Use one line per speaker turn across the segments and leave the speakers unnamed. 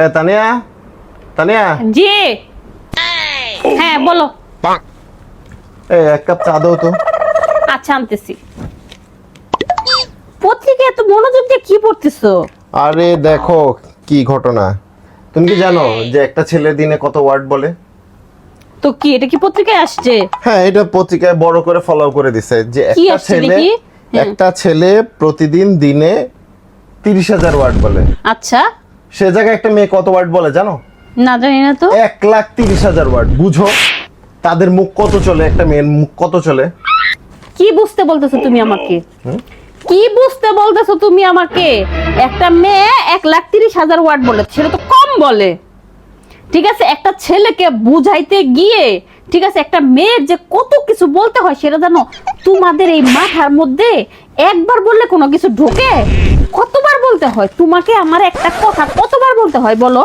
এ তানিয়া? তানিয়া?
জি। হ্যাঁ বলো।
এ এক কাপ চা দাও তো।
আচ্ছা আনতেছি। পত্রিকা এত মনোযোগ দিয়ে কি পড়তেছো?
আরে দেখো কি ঘটনা। তুমি কি জানো যে একটা ছেলে দিনে কত ওয়ার্ড বলে?
তো কি এটা কি পত্রিকায় আসছে?
হ্যাঁ এটা পত্রিকায় বড় করে ফলো করে দিছে যে একটা ছেলে। একটা ছেলে প্রতিদিন দিনে তিরিশ হাজার ওয়ার্ড বলে।
আচ্ছা।
সে জায়গায় একটা মেয়ে কত ওয়ার্ড বলে জানো?
না জানি না তো।
এক লাখ তিরিশ হাজার ওয়ার্ড। বুঝো তাদের মুখ কত চলে? একটা মেয়ের মুখ কত চলে?
কি বুঝতে বলতেছো তুমি আমাকে? কি বুঝতে বলতেছো তুমি আমাকে? একটা মেয়ে এক লাখ তিরিশ হাজার ওয়ার্ড বলে সেটা তো কম বলে। ঠিক আছে একটা ছেলেকে বুঝাইতে গিয়ে ঠিক আছে একটা মেয়ের যে কত কিছু বলতে হয় সেটা জানো তোমাদের এই মাথার মধ্যে একবার বললে কোনো কিছু ঢোকে? কতবার বলতে হয়? তোমাকে আমার একটা কথা কতবার বলতে হয় বলো?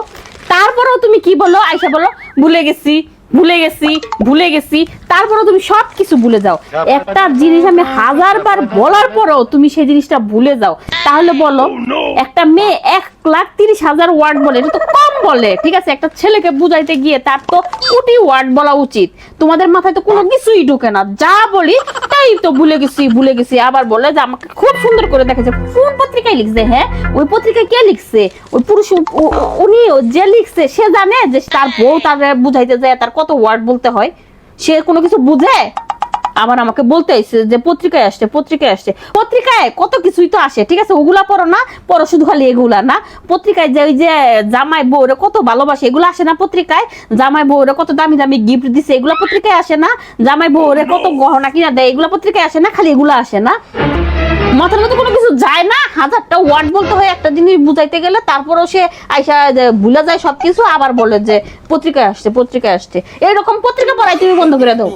তারপরেও তুমি কি বলো? আয়সা বলো ভুলে গেছি ভুলে গেছি ভুলে গেছি। তারপরেও তুমি সব কিছু ভুলে যাও। একটা জিনিস আমি হাজারবার বলার পরেও তুমি সেই জিনিসটা ভুলে যাও। তাহলে বলো একটা মেয়ে এক লাখ তিরিশ হাজার ওয়ার্ড বলে এটা তো কম বলে ঠিক আছে? একটা ছেলেকে বুঝাইতে গিয়ে তার তো কোটি ওয়ার্ড বলা উচিত। তোমাদের মাথায় তো কোনো কিছুই ঢোকে না। যা বলি তো ভুলে গেছি ভুলে গেছি। আবার বলে যে আমাকে খুব সুন্দর করে দেখেছে। কোন পত্রিকায় লিখছে হ্যাঁ? ওই পত্রিকায় কে লিখছে? ওই পুরুষ উনি যে লিখছে, সে জানে যে তার বউ তার বুঝাইতে যায় তার কত ওয়ার্ড বলতে হয়? সে কোনো কিছু বুঝে? আবার আমাকে বলতে আসছে যে পত্রিকায় আসছে পত্রিকায় আসছে। পত্রিকায় কত কিছুই তো আসে, ঠিক আছে? ওগুলা পড়ো না, পড়ো শুধু খালি এগুলা না। পত্রিকায় যে ওই যে জামাই বউরে কত ভালোবাসে, এগুলো আসে না পত্রিকায়। জামাই বউরে কত দামি দামি গিফট দিছে, এগুলো পত্রিকায় আসে না। জামাই বউরে কত গহনা কিনা দেয়, এগুলো পত্রিকায় আসে না, খালি এগুলো আসে না। মাথার মধ্যে কোনো কিছু যায় হাজারটা ওয়ার্ড বলতে হয় একটা জিনিস বুঝাইতে গেলে তারপরও সে আইসা ভুলে যায় সবকিছু আবার বলে যে পত্রিকায় আসছে পত্রিকায় আসছে এইরকম পত্রিকা পড়াই তুমি বন্ধ করে দাও